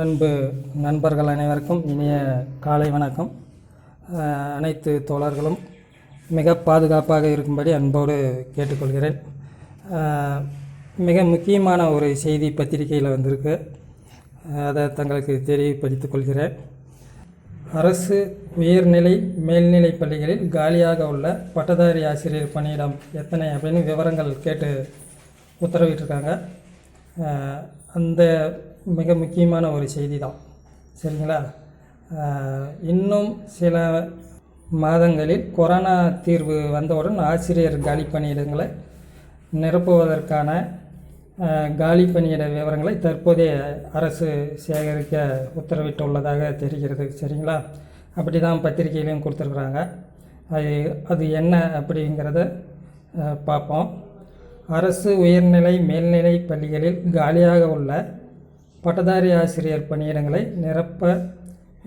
அன்பு நண்பர்கள் அனைவருக்கும் இனிய காலை வணக்கம். அனைத்து தோழர்களும் மிக பாதுகாப்பாக இருக்கும்படி அன்போடு கேட்டுக்கொள்கிறேன். மிக முக்கியமான ஒரு செய்தி பத்திரிகையில் வந்திருக்கு. அதை தங்களுக்கு தெரியப்படுத்திக் கொள்கிறேன். அரசு உயர்நிலை மேல்நிலை பள்ளிகளில் காலியாக உள்ள பட்டதாரி ஆசிரியர் பணியிடம் எத்தனை அப்படின்னு விவரங்கள் கேட்டு உத்தரவிட்டிருக்காங்க. அந்த மிக முக்கியமான ஒரு செய்தி தான் சரிங்களா இன்னும் சில மாதங்களில் கொரோனா தீர்வு வந்தவுடன் ஆசிரியர் காலி பணியிடங்களை நிரப்புவதற்கான காலி பணியிட விவரங்களை தற்போதைய அரசு சேகரிக்க உத்தரவிட்டுள்ளதாக தெரிகிறது. சரிங்களா? அப்படி தான் பத்திரிகையிலையும் கொடுத்துருக்குறாங்க. அது அது என்ன அப்படிங்கிறத பார்ப்போம். அரசு உயர்நிலை மேல்நிலை பள்ளிகளில் காலியாக உள்ள பட்டதாரி ஆசிரியர் பணியிடங்களை நிரப்ப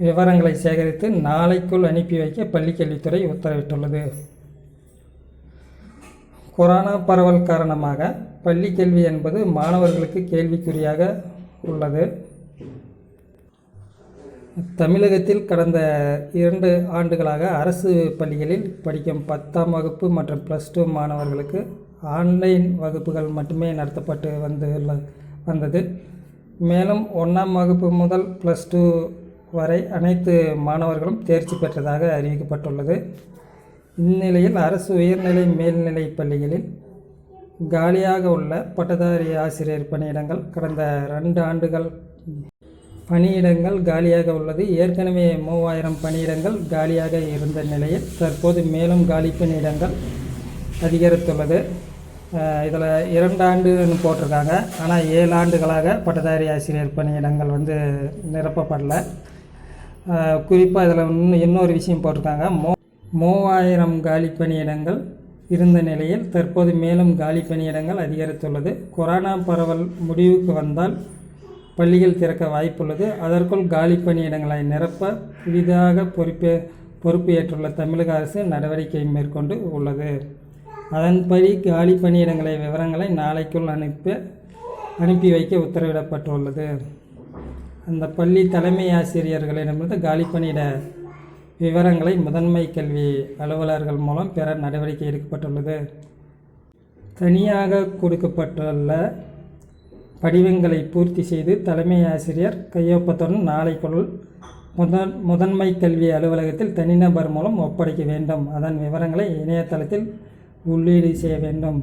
விவரங்களை சேகரித்து நாளைக்குள் அனுப்பி வைக்க பள்ளிக்கல்வித்துறை உத்தரவிட்டுள்ளது. கொரோனா பரவல் காரணமாக பள்ளி கல்வி என்பது மாணவர்களுக்கு கேள்விக்குறியாக உள்ளது. தமிழகத்தில் கடந்த இரண்டு ஆண்டுகளாக அரசு பள்ளிகளில் படிக்கும் பத்தாம் வகுப்பு மற்றும் ப்ளஸ் டூ மாணவர்களுக்கு ஆன்லைன் வகுப்புகள் மட்டுமே நடத்தப்பட்டு வந்து வந்தது. மேலும் ஒன்றாம் வகுப்பு முதல் ப்ளஸ் டூ வரை அனைத்து மாணவர்களும் தேர்ச்சி பெற்றதாக அறிவிக்கப்பட்டுள்ளது. இந்நிலையில் அரசு உயர்நிலை மேல்நிலை பள்ளிகளில் காலியாக உள்ள பட்டதாரி ஆசிரியர் பணியிடங்கள் கடந்த ரெண்டு ஆண்டுகள் பணியிடங்கள் காலியாக உள்ளது. ஏற்கனவே மூவாயிரம் பணியிடங்கள் காலியாக இருந்த நிலையில் தற்போது மேலும் காலி பணியிடங்கள் அதிகரித்துள்ளது. இதில் இரண்டு ஆண்டுன்னு போட்டிருக்காங்க. ஆனால் ஏழு ஆண்டுகளாக பட்டதாரி ஆசிரியர் பணியிடங்கள் வந்து நிரப்பப்படல. குறிப்பாக இதில் இன்னும் இன்னொரு விஷயம் போட்டிருக்காங்க. மோ மூவாயிரம் காலி பணியிடங்கள் இருந்த நிலையில் தற்போது மேலும் காலி பணியிடங்கள் அதிகரித்துள்ளது. கொரோனா பரவல் முடிவுக்கு வந்தால் பள்ளிகள் திறக்க வாய்ப்புள்ளது. அதற்குள் காலி பணியிடங்களை நிரப்ப புதிதாக பொறுப்பே பொறுப்பு ஏற்றுள்ள தமிழக அரசு நடவடிக்கை மேற்கொண்டு உள்ளது. அதன்படி காலி பணியிடங்களை விவரங்களை நாளைக்குள் அனுப்ப அனுப்பி வைக்க உத்தரவிடப்பட்டுள்ளது. அந்த பள்ளி தலைமை ஆசிரியர்களிடமிருந்து காலி பணியிட விவரங்களை முதன்மை கல்வி அலுவலர்கள் மூலம் பெற நடவடிக்கை எடுக்கப்பட்டுள்ளது. தனியாக கொடுக்கப்பட்டுள்ள படிவங்களை பூர்த்தி செய்து தலைமை ஆசிரியர் கையொப்பத்துடன் நாளைக்குள் முதன் முதன்மை கல்வி அலுவலகத்தில் தனிநபர் மூலம் ஒப்படைக்க வேண்டும். அதன் விவரங்களை இணையதளத்தில் உள்ளீடு செய்ய வேண்டும்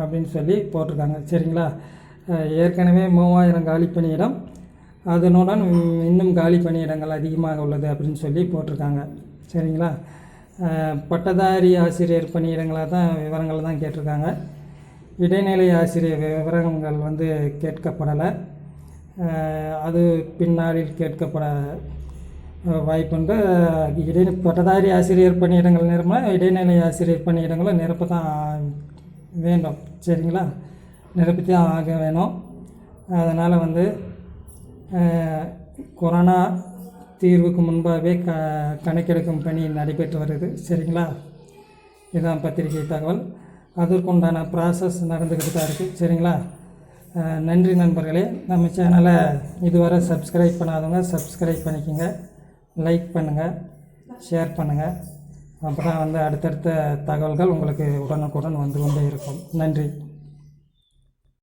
அப்படின்னு சொல்லி போட்டிருக்காங்க. சரிங்களா? ஏற்கனவே மூவாயிரம் காலி பணியிடம் அதனுடன் இன்னும் காலி பணியிடங்கள் அதிகமாக உள்ளது அப்படின்னு சொல்லி போட்டிருக்காங்க. சரிங்களா? பட்டதாரி ஆசிரியர் பணியிடங்களாக தான் விவரங்கள் தான் கேட்டிருக்காங்க. இடைநிலை ஆசிரியர் விவரங்கள் வந்து கேட்கப்படலை. அது பின்னாளில் கேட்கப்பட வாய்ப்புண்டு. இடை பட்டதாரி ஆசிரியர் பணியிடங்கள் நிரம்ப இடைநிலை ஆசிரியர் பணியிடங்களும் நிரப்ப தான் வேண்டும். சரிங்களா? நிரப்பி தான் ஆக வேணும். அதனால் வந்து கொரோனா தீர்வுக்கு முன்பாகவே க கணக்கெடுக்கும் பணி நடைபெற்று வருது. சரிங்களா? இதுதான் பத்திரிகை தகவல். அதற்குண்டான ப்ராசஸ் நடந்துக்கிட்டு தான் இருக்குது சரிங்களா? நன்றி நண்பர்களே. நம்ம சேனலை இதுவரை சப்ஸ்கிரைப் பண்ணாதவங்க சப்ஸ்கிரைப் பண்ணிக்கோங்க. லைக் பண்ணுங்கள் ஷேர் பண்ணுங்கள் அப்போ தான் வந்து அடுத்தடுத்த தகவல்கள் உங்களுக்கு உடனுக்குடன் வந்து கொண்டே இருக்கும். நன்றி.